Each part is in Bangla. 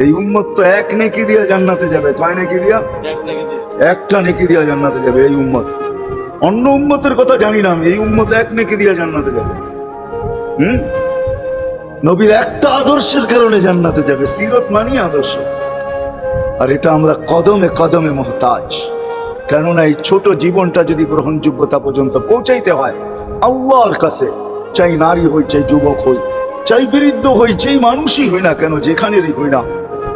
এই উম্মত তো এক নেকি দিয়া জান্নাতে যাবে। কয় নেকি দিয়া? একটা নেকি দিয়া জান্নাতে যাবে এই উম্মত। অন্য উম্মতের কথা জানি না আমি। এই উম্মত এক নেকি দিয়া জান্নাতে যাবে। হুম? নবীর একটা আদর্শের কারণে জান্নাতে যাবে। সিরত মানি আদর্শ। আর এটা আমরা কদমে কদমে মহতাজ। কেননা এই ছোট জীবনটা যদি গ্রহণযোগ্যতা পর্যন্ত পৌঁছাইতে হয় আল্লাহর কাছে চাই নারী হই চাই যুবক হই চাই বৃদ্ধ হই যেই মানুষই হই না কেন যেখানেরই হই না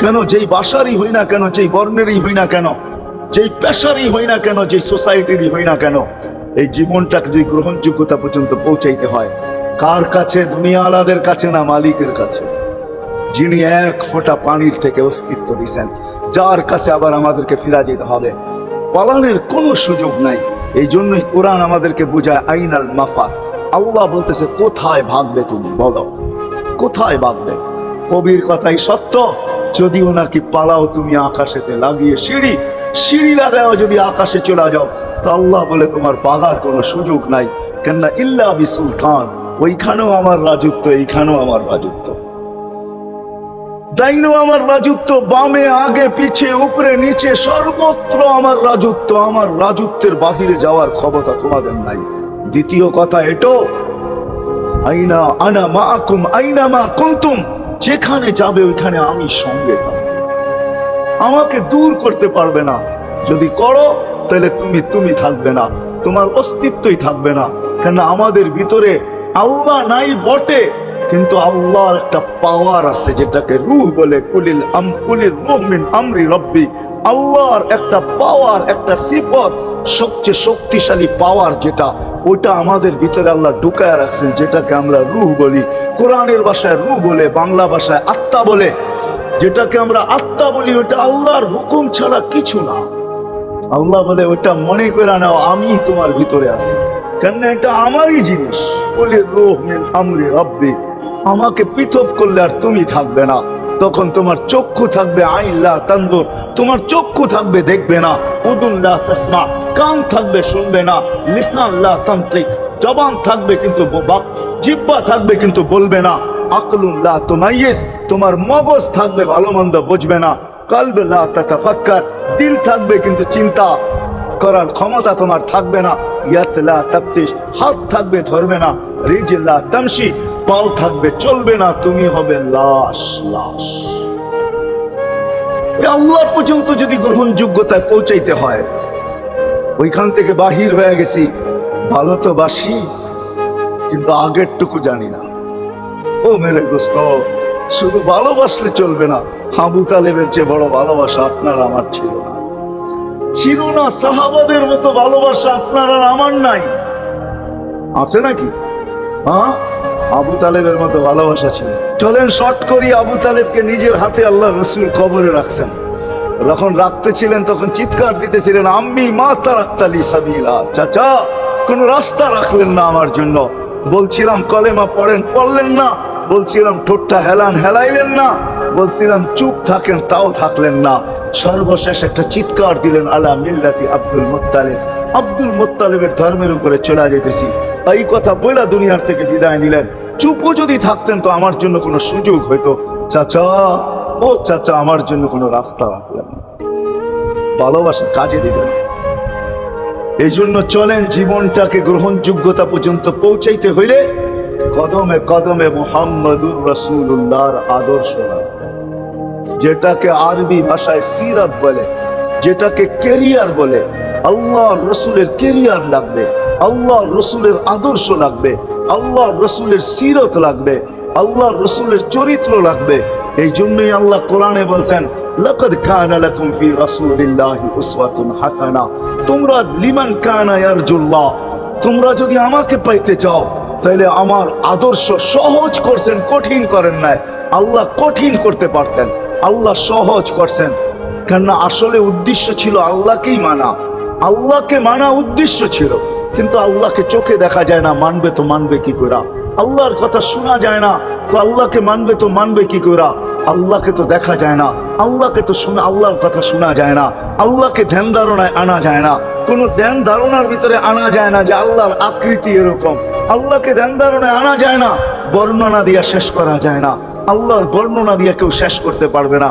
কেন? যেই বাসারই হই না কেন, যেই বর্ণেরই হই না কেন, যেই পেশারই হই না কেন, যেই সোসাইটিরই হই না কেন, এই জীবনটাকে যদি গ্রহণযোগ্যতা পর্যন্ত পৌঁছাইতে হয়, কার কাছে? দুনিয়া আলাদের কাছে না মালিকের কাছে? যিনি এক ফোঁটা পানির থেকে অস্তিত্ব দিছেন, যার কাছে আবার আমাদেরকে ফিরা যেতে হবে। পালানের কোনো সুযোগ নাই। এই জন্যই কোরআন আমাদেরকে বোঝায়, আইনাল মাফা আল্লাহ বলতেছে, কোথায় ভাববে তুমি? বলো। কোথায় ভাববে কবির কথাই সত্য। যদিও নাকি পালাও তুমি আকাশেতে লাগিয়ে সিঁড়ি সিঁড়ি লাগাও যদি আকাশে চলে যাও, তো আল্লাহ বলে তোমার পালার কোনো সুযোগ নাই। কেননা ইল্লা বি সুলতান ওইখানেও আমার রাজত্ব, এইখানেও আমার রাজত্ব। আমার রাজত্ব, বামে, আগে, পিছে, উপরে, নিচে, সর্বত্র আমার রাজত্ব, আমার রাজত্বের বাহিরে যাওয়ার ক্ষমতা তোমাদের নাই। দ্বিতীয় কথা এটো, আইনা আনা মাকুম, আইনা মা কুন্তুম। যেখানে যাবে, ওইখানে আমি সঙ্গে থাকব আমাকে দূর করতে পারবে না। যদি করো, তাহলে তুমি তুমি থাকবে না। তোমার অস্তিত্বই থাকবে না। কেন আমাদের ভিতরে আল্লাহ নাই বটে, কিন্তু আল্লাহর একটা পাওয়ার আছে, যেটাকে রূহ বলে, কুলিল আম, কুলিল মুমিন আমরি রব্বি। আল্লাহর একটা পাওয়ার একটা সিফত সবচেয়ে শক্তিশালী পাওয়ার যেটা ওইটা আমাদের ভিতরে আল্লাহ ঢুকায় রাখছেন, যেটাকে আমরা রুহ বলি। কোরআনের ভাষায় রূহ বলে, বাংলা ভাষায় আত্মা বলে। যেটাকে আমরা আত্মা বলি ওটা আল্লাহর হুকুম ছাড়া কিছু না। আল্লাহ বলে ওটা মনে করে নাও, আমি তোমার ভিতরে আছি। কেন এটা আমারই জিনিস। বলে, রোহ মিন আমরি রব্বি। আমাকে পৃথক করলে আর তুমি থাকবে না। তখন তোমার চক্ষু থাকবে আইল্লা তান্দুর তোমার চক্ষু থাকবে দেখবে না উদুল্লাহ তাসমা। কান থাকবে শুনবে না লিসাল্লাহ তান্ত্রিক। জবান থাকবে কিন্তু জিব্বা থাকবে কিন্তু বলবে না। আকলুল্লাহ তোমাইয়েস তোমার মগজ থাকবে ভালো মন্দ বুঝবে না। কলবুল্লাহ তাতাফাক্কার। দিল থাকবে কিন্তু চিন্তা করার ক্ষমতা তোমার থাকবে না। ইয়াতলা তাপ্তিস হাত থাকবে ধরবে না। রিজিল্লা তামসি পাও থাকবে, চলবে না, তুমি হবে লাশ লাশ। আল্লাহ পর্যন্ত যদি গ্রহণযোগ্যতায় পৌঁছাইতে হয়, ওইখান থেকে বাহির হয়ে গেছি, ভালো তো বাসি, কিন্তু আগেরটুকু জানি না। ও মেরে দোস্ত, শুধু ভালোবাসলে চলবে না হাবু তালেবের চেয়ে বড় ভালোবাসা আপনার আমার ছিল না। ছিল না সাহাবাদের মতো ভালোবাসা আপনার আর আমার নাই। আছে নাকি? হ্যাঁ? আবু তালেবের মতো ভালোবাসা ছিল। চলেন শর্ট করি আবু তালেবকে নিজের হাতে আল্লাহ রসুল কবরে রাখছেন। যখন রাখতে ছিলেন তখন চিৎকার দিতেছিলেন, আম্মি মা তারাক্তালি সাবিলা। চাচা, কোনো রাস্তা রাখলেন না আমার জন্য। বলছিলাম, কলেমা পড়েন, পড়লেন না। বলছিলাম, ঠোঁটটা হেলান হেলাইলেন না। বলছিলাম, চুপ থাকেন, তাও থাকলেন না। সর্বশেষ একটা চিৎকার দিলেন, আলা মিল্লাতি আব্দুল মোত্তালেব। আব্দুল মোত্তালেবের ধর্মের উপরে চলে যেতেছি এই কথা বইলা দুনিয়ার থেকে বিদায় নিলেন। চুপও যদি থাকতেন তো আমার জন্য কোনো সুযোগ হইতো চাচা, ও চাচা, আমার জন্য কোনো রাস্তা। ভালোবাসা কাজে দিবেন এই জন্য চলেন জীবনটাকে গ্রহণযোগ্যতা পর্যন্ত পৌঁছাইতে হইলে কদমে কদমে মোহাম্মদুর রসুল্লাহর আদর্শ যেটাকে আরবি ভাষায় সিরাত বলে, যেটাকে কেরিয়ার বলে আল্লাহ রসুলের কেরিয়ার লাগবে। আল্লাহ রসুলের আদর্শ লাগবে আল্লাহ রসুলের সিরত লাগবে আল্লাহ রসুলের চরিত্র লাগবে। এই জন্যই আল্লাহ কোরআনে বলছেন, লাকাদ কানা লাকুম ফি রাসূলিল্লাহি উসওয়াতুন হাসানা। তোমরা লিমান কানা ইয়ারজুল্লাহ, তোমরা যদি আমাকে পাইতে চাও তাহলে আমার আদর্শ সহজ করছেন, কঠিন করেন নাই। আল্লাহ কঠিন করতে পারতেন, আল্লাহ সহজ করছেন। কেননা আসলে উদ্দেশ্য ছিল আল্লাহকেই মানা, আল্লাহকে মানা উদ্দেশ্য ছিল। কিন্তু আল্লাহকে চোখে দেখা যায় না, মানবে তো মানবে কি করে? আল্লাহর কথা শোনা যায় না, তো আল্লাহকে মানবে তো মানবে কি করে? আল্লাহকে তো দেখা যায় না, আল্লাহকে তো শোনা, আল্লাহর কথা শোনা যায় না, আল্লাহকে ধ্যান ধারণায় আনা যায় না, কোনো ধ্যান ধারণার ভিতরে আনা যায় না যে আল্লাহর আকৃতি এরকম। আল্লাহকে ধ্যান ধারণায় আনা যায় না, বর্ণনা দিয়া শেষ করা যায় না, আল্লাহর বর্ণনা দিয়ে কেউ শেষ করতে পারবে না।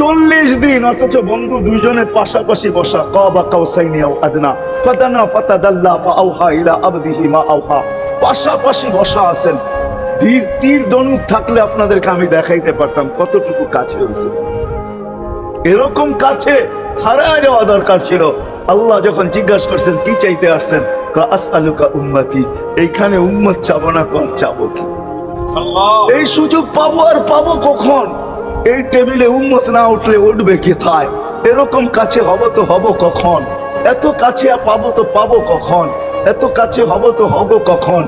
চল্লিশ দিন অথচ বন্ধু দুইজনের পাশাপাশি বসা। কাবা কাউসাইনি আও আদনা ফাদানা ফাতাদাল্লা ফাআওহা ইলা আবদিহি মা আওহা। পাশাপাশি বসা আছেন। তীর তীর দনুক থাকলে আপনাদেরকে আমি দেখাইতে পারতাম কতটুকু কাছে হয়েছে। এরকম কাছে হারায় যাওয়া দরকার ছিল। আল্লাহ যখন জিজ্ঞাসা করছেন কি চাইতে আসছেন? আসআলুকা উম্মতি এইখানে উম্মত চাবো না কর চাবো কি? এই সুযোগ পাবো আর পাবো কখন? এই টেবিলে উন্মত না উঠলে উঠবে কোথায়? এরকম কাছে হব তো হব কখন? এত কাছে পাবো তো পাবো কখন? এত কাছে হব তো হব কখন?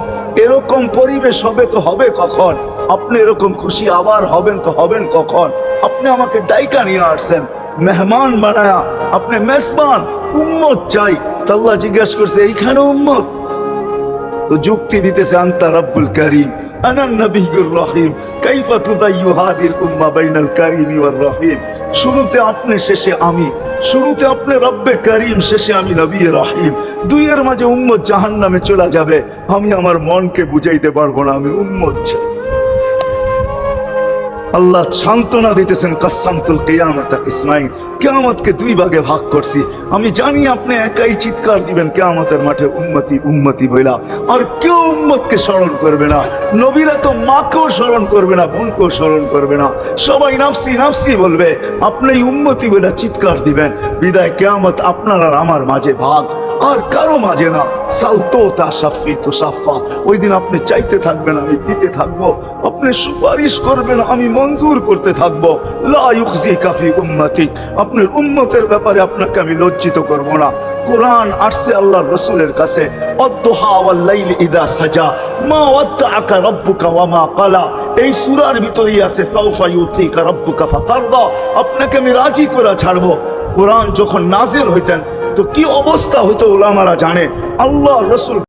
এরকম পরিবেশ হবে তো হবে কখন? আপনি এরকম খুশি আবার হবেন তো হবেন কখন? আপনি আমাকে ডাইকা নিয়ে আসছেন, মেহমান বানায়া। আপনি মেসমান উম্মত চাই। তা আল্লাহ জিজ্ঞেস করছে, এইখানে উম্মত? তো যুক্তি দিতেছে, আন্তা রব্বুল করিম। আনা নবীর রহিম, কাইফা তুদাইয়ু হাদিল উম্মা বাইনাল কারিম ওয়ার শুরুতে আপনি, শেষে আমি। শুরুতে আপনি, রব্বে করিম, শেষে আমি নবী রহিম। দুইয়ের মাঝে উম্মত জাহান্নামে চলে যাবে। আমি আমার মনকে বুঝাইতে পারব না, আমি উম্মত চাই। আল্লাহ সান্ত্বনা দিতেছেন কাসামতুল কেয়ামত ইসমাইল কেয়ামতকে দুই ভাগে ভাগ করছি। আমি জানি আপনি একাই চিৎকার দিবেন, কেয়ামতের মাঠে উন্মতি উন্মতি বইলা। আর কেউ উম্মতকে স্মরণ করবে না। নবীরা তো মাকেও স্মরণ করবে না, বোনকেও স্মরণ করবে না। সবাই নাফসি নাফসি বলবে, আপনি উন্মতি বইলা চিৎকার দিবেন। বিদায় কেয়ামত আপনার আর আমার মাঝে ভাগ। আর কারও মাঝে না। সালতো তা সাফি তো সাফা। ওই দিন আপনি চাইতে থাকবেন, আমি দিতে থাকব। আপনি সুপারিশ করবেন, আমি মঞ্জুর করতে থাকব। লা কাফি উম্মতি আপনার উম্মতের ব্যাপারে আপনাকে আমি লজ্জিত করব না। কোরআন আসছে আল্লাহর রসুলের কাছে। ইদা সাজা। মা ওয়াদ্দাআকা রাব্বুকা ওয়া মা ক্বালা। এই সূরার ভিতরেই আছে, সাউফা ইউতিকা রাব্বুকা ফাতারদা। আপনাকে আমি রাজি করে ছাড়বো। কোরআন যখন নাজিল হইতেন তো কি অবস্থা হইতো ওলামারা জানে। আল্লাহ রসুল